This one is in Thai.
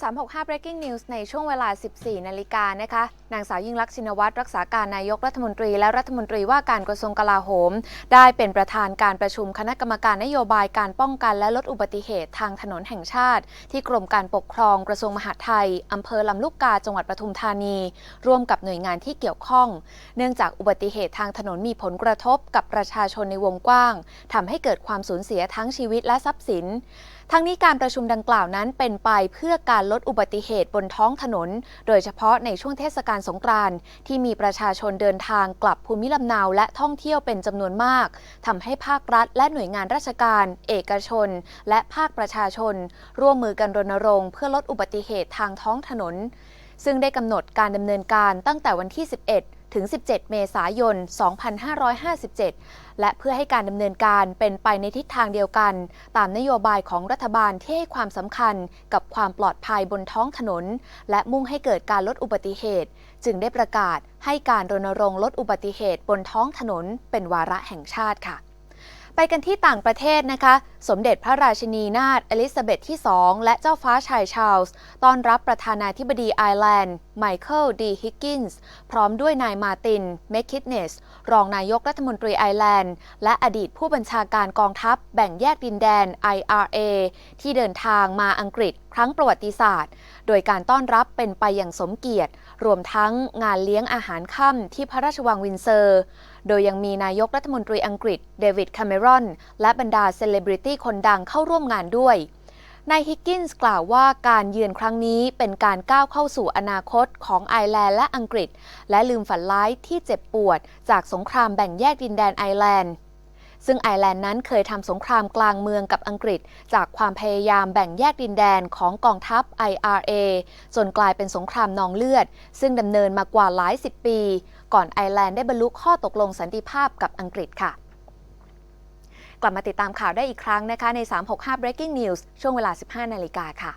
365 breaking news ในช่วงเวลา 14 นาฬิกานะคะ นางสาวยิ่งลักษณ์ชินวัตรรักษาการนายกรัฐมนตรี และรัฐมนตรีว่าการกระทรวงกลาโหม ได้เป็นประธานการประชุมคณะกรรมการนโยบายการป้องกันและลดอุบัติเหตุทางถนนแห่งชาติ ที่กรมการปกครองกระทรวงมหาดไทยอำเภอลำลูกกาจังหวัดปทุมธานี ร่วมกับหน่วยงานที่เกี่ยวข้อง เนื่องจากอุบัติเหตุทางถนนมีผลกระทบกับประชาชนในวงกว้างทำให้เกิดความสูญเสียทั้งชีวิตและทรัพย์สิน ทั้งนี้การประชุมดังกล่าวนั้นเป็นไปเพื่อการลดอุบัติเหตุบนท้องถนน โดยเฉพาะในช่วงเทศกาลสงกรานต์ที่มีประชาชนเดินทางกลับภูมิลำเนาและท่องเที่ยวเป็นจำนวนมากทำให้ภาครัฐ และหน่วยงานราชการ เอกชน และภาคประชาชน ร่วมมือกันรณรงค์เพื่อลดอุบัติเหตุทางท้องถนน ซึ่งได้กำหนดการดำเนินการตั้งแต่วันที่ 11 ถึง 17 เมษายน 2557 และเพื่อให้การดำเนินการเป็นไปในทิศทางเดียวกัน ตามนโยบายของรัฐบาลที่ให้ความสำคัญกับความปลอดภัยบนท้องถนน และมุ่งให้เกิดการลดอุบัติเหตุ จึงได้ประกาศให้การรณรงค์ลดอุบัติเหตุบนท้องถนนเป็นวาระแห่งชาติค่ะ ไปกันที่ต่างประเทศนะคะ สมเด็จพระราชินีนาถเอลิซาเบธที่ 2 และเจ้าฟ้าชายชาลส์ต้อนรับประธานาธิบดีไอร์แลนด์ ไมเคิลดีฮิกกินส์พร้อมด้วยนายมาติน เมคคิดเนส รองนายกรัฐมนตรีไอร์แลนด์ และอดีตผู้บัญชาการกองทัพแบ่งแยกดินแดน IRA ที่เดินทางมาอังกฤษครั้งประวัติศาสตร์ โดยการต้อนรับเป็นไปอย่างสมเกียรติ รวมทั้งงานเลี้ยงอาหารค่ำที่พระราชวังวินเซอร์ โดยยังมีนายกรัฐมนตรีอังกฤษเดวิดคาเมรอน และบรรดาเซเลบริตี้คนดังเข้าร่วมงานด้วยนายฮิกกินส์กล่าวว่าการเยือนครั้งนี้เป็นการก้าวเข้าสู่อนาคตของไอร์แลนด์และอังกฤษ และลืมฝันร้ายที่เจ็บปวดจากสงครามแบ่งแยกดินแดนไอร์แลนด์ ซึ่งไอร์แลนด์นั้นเคยทำสงครามกลางเมืองกับอังกฤษ จากความพยายามแบ่งแยกดินแดนของกองทัพ IRA จนกลายเป็นสงครามนองเลือด ซึ่งดำเนินมากว่าหลายสิบปี ก่อนไอร์แลนด์ได้บรรลุข้อตกลงสันติภาพกับอังกฤษค่ะ กลับมาติดตามข่าวได้อีกครั้งนะคะใน 365 breaking news ช่วงเวลา 15 นาฬิกาค่ะ